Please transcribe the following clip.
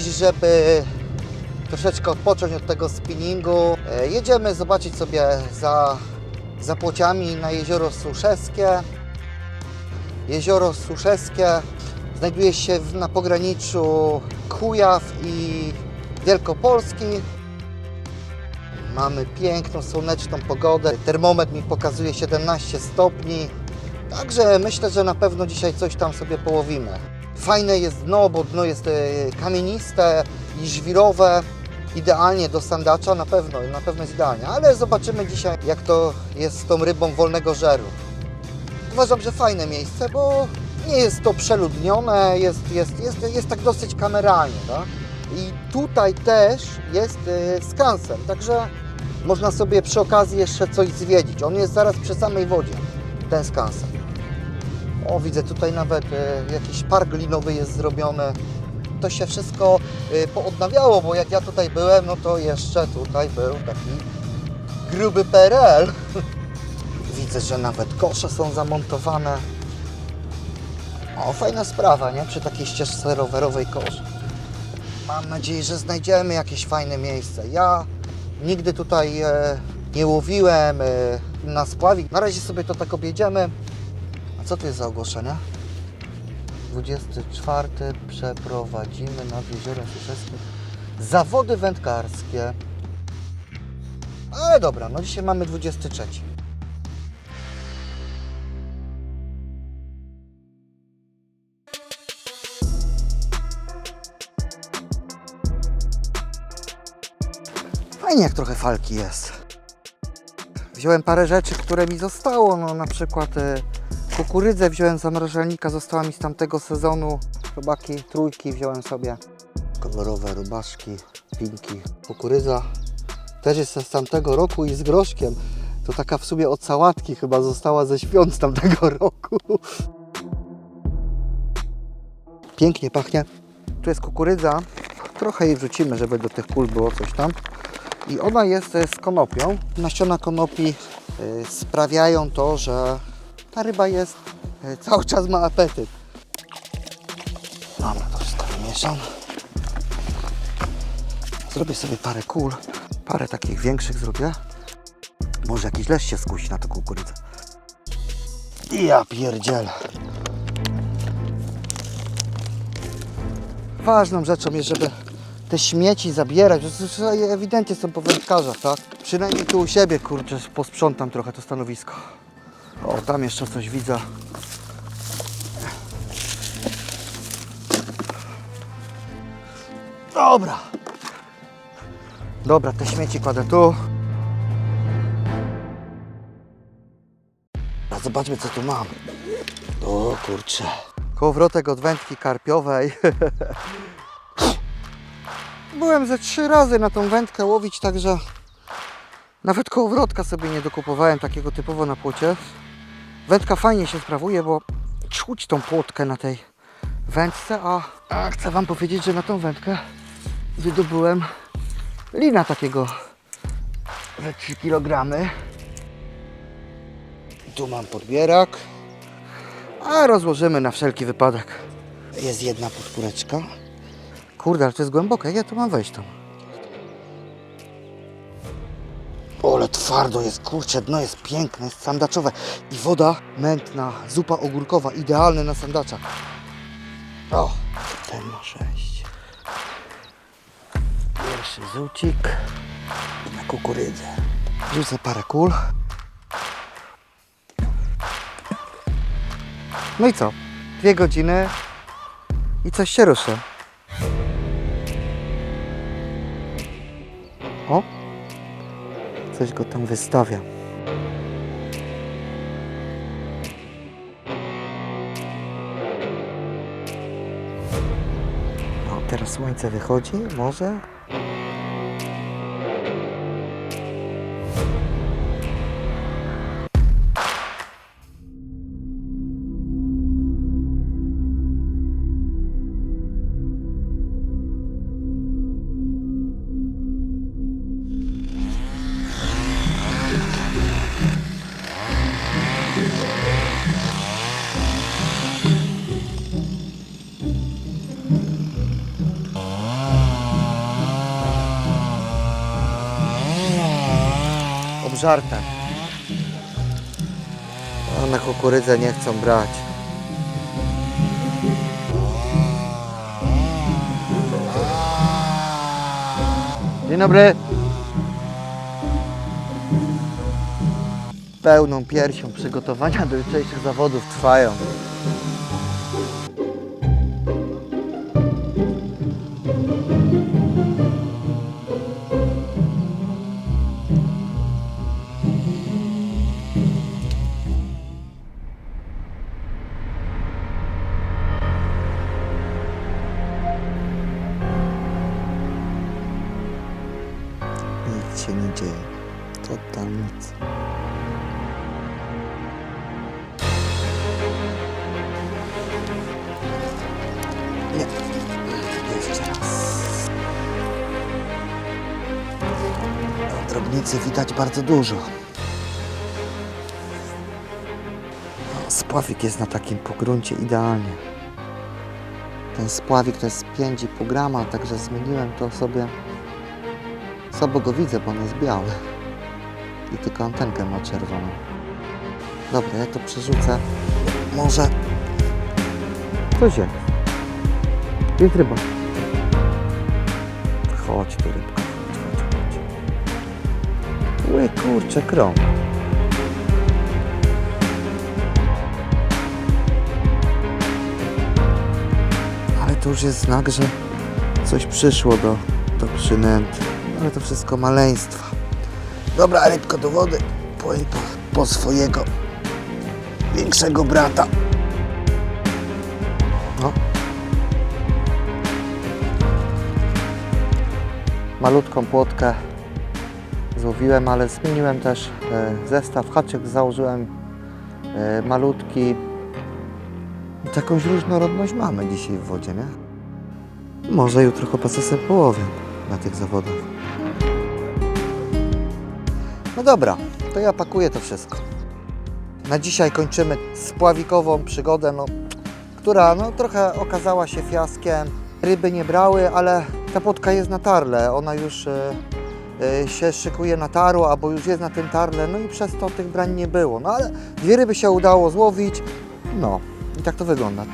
dziś, żeby troszeczkę odpocząć od tego spinningu. E, Jedziemy zobaczyć sobie za, za płociami na jezioro Suszewskie. Jezioro Suszewskie znajduje się na pograniczu Kujaw i Wielkopolski. Mamy piękną, słoneczną pogodę. Termometr mi pokazuje 17 stopni. Także myślę, że na pewno dzisiaj coś tam sobie połowimy. Fajne jest dno, bo dno jest e, kamieniste i żwirowe. Idealnie do sandacza, na pewno, na pewno jest idealnie. Ale zobaczymy dzisiaj, jak to jest z tą rybą wolnego żeru. Uważam, że fajne miejsce, bo nie jest to przeludnione, jest, jest, jest, jest tak dosyć kameralnie. Tak? I tutaj też jest skansen, także można sobie przy okazji jeszcze coś zwiedzić. On jest zaraz przy samej wodzie, ten skansen. O, widzę tutaj nawet y, jakiś park linowy jest zrobiony. To się wszystko y, poodnawiało, bo jak ja tutaj byłem, no to jeszcze tutaj był taki gruby PRL. Widzę, że nawet kosze są zamontowane. O, fajna sprawa, nie? Przy takiej ścieżce rowerowej kosz. Mam nadzieję, że znajdziemy jakieś fajne miejsce. Ja nigdy tutaj e, nie łowiłem e, na spławik. Na razie sobie to tak objedziemy. A co to jest za ogłoszenie? 24 przeprowadzimy nad Jeziorem Suszewskim zawody wędkarskie. Ale dobra, no dzisiaj mamy 23. Fajnie jak trochę falki jest. Wziąłem parę rzeczy, które mi zostało, no na przykład e, kukurydzę wziąłem z zamrażalnika, została mi z tamtego sezonu. Robaki, trójki wziąłem sobie. Kolorowe rubaszki, pinki. Kukurydza też jest z tamtego roku i z groszkiem. To taka w sumie od sałatki chyba została ze świąt tamtego roku. Pięknie pachnie. Tu jest kukurydza. Trochę jej wrzucimy, żeby do tych kul było coś tam. I ona jest z konopią. Nasiona konopi e, sprawiają to, że ta ryba jest, e, cały czas ma apetyt. Dobra, to wszystko wymieszam. Zrobię sobie parę kul. Parę takich większych zrobię. Może jakiś leś się skusi na tę kukurydzę. Ja pierdzielę. Ważną rzeczą jest, żeby te śmieci zabierać. Ewidentnie są po wędkarzach, tak? Przynajmniej tu u siebie, kurczę, posprzątam trochę to stanowisko. O, tam jeszcze coś widzę. Dobra. Dobra, te śmieci kładę tu. Zobaczmy, co tu mam. O kurczę. Kołowrotek od wędki karpiowej. Byłem ze trzy razy na tą wędkę łowić, także nawet kołowrotka sobie nie dokupowałem takiego typowo na płocie. Wędka fajnie się sprawuje, bo czuć tą płotkę na tej wędce, a, a chcę Wam powiedzieć, że na tą wędkę wydobyłem lina takiego ze 3 kg. Tu mam podbierak, a rozłożymy na wszelki wypadek. Jest jedna podpóreczka. Kurde, ale to jest głębokie. Ja tu mam wejść tam? O, ale twardo jest, kurczę, dno jest piękne, jest sandaczowe. I woda mętna, zupa ogórkowa, idealne na sandacza. O, ten ma sześć. Pierwszy zucik na kukurydzę. Rzucę parę kul. No i co? Dwie godziny i coś się ruszy. Coś go tam wystawia. No, teraz słońce wychodzi, może? Obżarte. A na kukurydzę nie chcą brać. Dzień dobry. Pełną piersią przygotowania do jutrzejszych zawodów trwają. Się nie dzieje. Totalnie nic. Nie. Jeszcze raz. No, Drobnicy widać bardzo dużo. Spławik jest na takim pogruncie idealnie. Ten spławik to jest 5,5 grama, także zmieniłem to sobie. Słabo go widzę, bo on jest biały. I tylko antenkę ma czerwoną. Dobra, ja to przerzucę. Może... Coś jest. Jest ryba. Chodź tu rybka, chodź, chodź, chodź. Ły kurczę, krąg. Ale to już jest znak, że coś przyszło do, do przynęty. Ale to wszystko maleństwa. Dobra, rybko do wody. Płyń po, po swojego większego brata. No. Malutką płotkę złowiłem, ale zmieniłem też e, zestaw. Haczyk założyłem e, malutki. Takąś różnorodność mamy dzisiaj w wodzie, nie? Może jutro chłopacy sobie połowią na tych zawodach. No dobra, to ja pakuję to wszystko. Na dzisiaj kończymy spławikową przygodę, no, która no, trochę okazała się fiaskiem. Ryby nie brały, ale ta płotka jest na tarle. Ona już e, e, się szykuje na taru, albo już jest na tym tarle, no i przez to tych brań nie było. No ale dwie ryby się udało złowić. No i tak to wygląda.